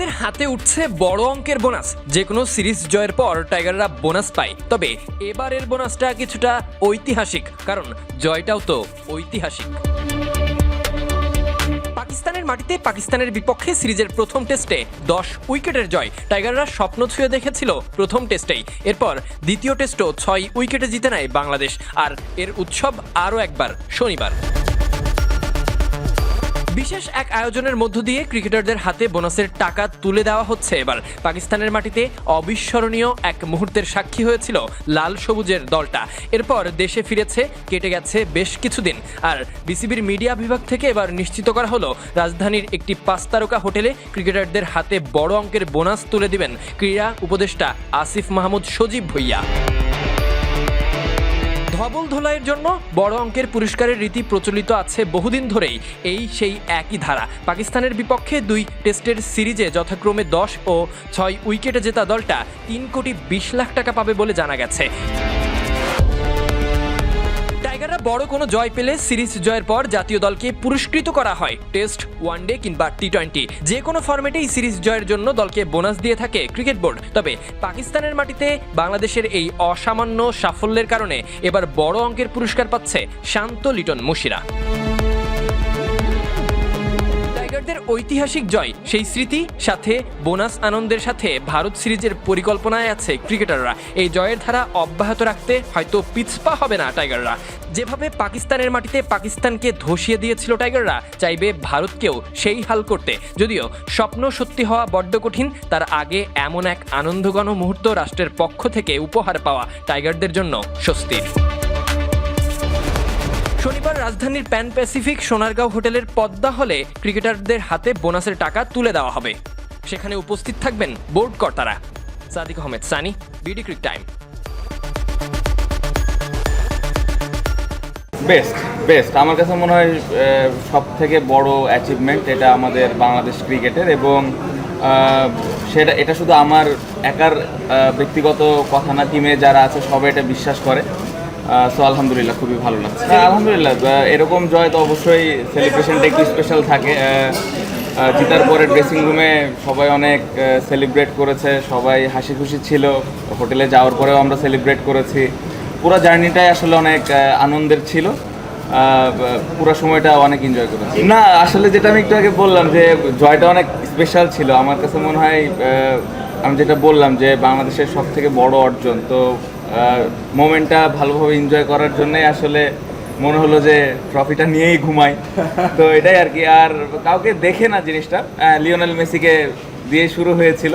টাইগারদের হাতে উঠছে বড় অঙ্কের বোনাস। যে কোনো সিরিজ জয়ের পর টাইগাররা বোনাস পায়। তবে এবারের বোনাসটা কিছুটা ঐতিহাসিক, কারণ জয়টাও তো ঐতিহাসিক। পাকিস্তানের মাটিতে পাকিস্তানের বিপক্ষে সিরিজের প্রথম টেস্টে দশ উইকেটের জয়। টাইগাররা স্বপ্ন ছুঁয়ে দেখেছিল প্রথম টেস্টেই। এরপর দ্বিতীয় টেস্টও ছয় উইকেটে জিতে নেয় বাংলাদেশ। আর এর উৎসব আরও একবার, শনিবার। বিশেষ এক আয়োজনের মধ্য দিয়ে ক্রিকেটারদের হাতে বোনাসের টাকা তুলে দেওয়া হচ্ছে এবার। পাকিস্তানের মাটিতে অবিস্মরণীয় এক মুহূর্তের সাক্ষী হয়েছিল লাল সবুজের দলটা। এরপর দেশে ফিরেছে, কেটে গেছে বেশ কিছুদিন। আর বিসিবির মিডিয়া বিভাগ থেকে এবার নিশ্চিত করা হলো, রাজধানীর একটি পাঁচ তারকা হোটেলে ক্রিকেটারদের হাতে বড় অঙ্কের বোনাস তুলে দিবেন ক্রীড়া উপদেষ্টা আসিফ মাহমুদ সজীব ভুইয়া। ধবল ধোলাইয়ের জন্য বড় অঙ্কের পুরস্কারের রীতি প্রচলিত আছে বহুদিন ধরেই। এই সেই একই ধারা। পাকিস্তানের বিপক্ষে দুই টেস্টের সিরিজে যথাক্রমে দশ ও ছয় উইকেটে জেতা দলটা তিন কোটি বিশ লাখ টাকা পাবে বলে জানা গেছে। বড় কোনো জয় পেলে সিরিজ জয়ের পর জাতীয় দলকে পুরস্কৃত করা হয়। টেস্ট ওয়ানডে কিংবা টি টোয়েন্টি যে কোনো ফর্মেটেই সিরিজ জয়ের জন্য দলকে বোনাস দিয়ে থাকে ক্রিকেট বোর্ড। তবে পাকিস্তানের মাটিতে বাংলাদেশের এই অসামান্য সাফল্যের কারণে এবার বড় অঙ্কের পুরস্কার পাচ্ছে শান্ত লিটন মুশিরা। টাইগারদের ঐতিহাসিক জয়। সেই স্মৃতি, সাথে বোনাস আনন্দের সাথে ভারত সিরিজের পরিকল্পনায় আছে ক্রিকেটাররা। এই জয়ের ধারা অব্যাহত রাখতে হয়তো পিছপা হবে না টাইগাররা। যেভাবে পাকিস্তানের মাটিতে পাকিস্তানকে ধসিয়ে দিয়েছিল টাইগাররা, চাইবে ভারতকেও সেই হাল করতে। যদিও স্বপ্ন সত্যি হওয়া বড্ড কঠিন, তার আগে এমন এক আনন্দঘন মুহূর্ত রাষ্ট্রের পক্ষ থেকে উপহার পাওয়া টাইগারদের জন্য স্বস্তির। শনিবার রাজধানীর প্যান প্যাসিফিক সোনারগাঁও হোটেলের পদ্মা হলে ক্রিকেটারদের হাতে বোনাসের টাকা তুলে দেওয়া হবে। সেখানে উপস্থিত থাকবেন বোর্ড কর্তারা। Sadiq Ahmed, Sunny, BD cric time. Best best. আমার কাছে মনে হয় সব থেকে বড় অ্যাচিভমেন্ট এটা আমাদের বাংলাদেশ ক্রিকেটের এবং সেটা, এটা শুধু আমার একার ব্যক্তিগত কথা না টিমে যারা আছে সবাই এটা বিশ্বাস করে। সো আলহামদুলিল্লাহ খুবই ভালো লাগছে। হ্যাঁ, আলহামদুলিল্লাহ এরকম জয় তো অবশ্যই সেলিব্রেশনটা একটু স্পেশাল থাকে। জিতার পরে ড্রেসিং রুমে সবাই অনেক সেলিব্রেট করেছে সবাই হাসি খুশি ছিল। হোটেলে যাওয়ার পরেও আমরা সেলিব্রেট করেছি। পুরো জার্নিটাই আসলে অনেক আনন্দের ছিল। পুরো সময়টা অনেক এনজয় করেছি। না আসলে যেটা আমি একটু আগে বললাম যে জয়টা অনেক স্পেশাল ছিল। আমার কাছে মনে হয় আমি যেটা বললাম যে বাংলাদেশের সব থেকে বড় অর্জন। তো মোমেন্টটা ভালোভাবে এনজয় করার জন্যই আসলে মনে হলো যে ট্রফিটা নিয়েই ঘুমাই। তো এটাই আর কি। আর কাউকে দেখে না জিনিসটা। লিওনেল মেসিকে দিয়ে শুরু হয়েছিল।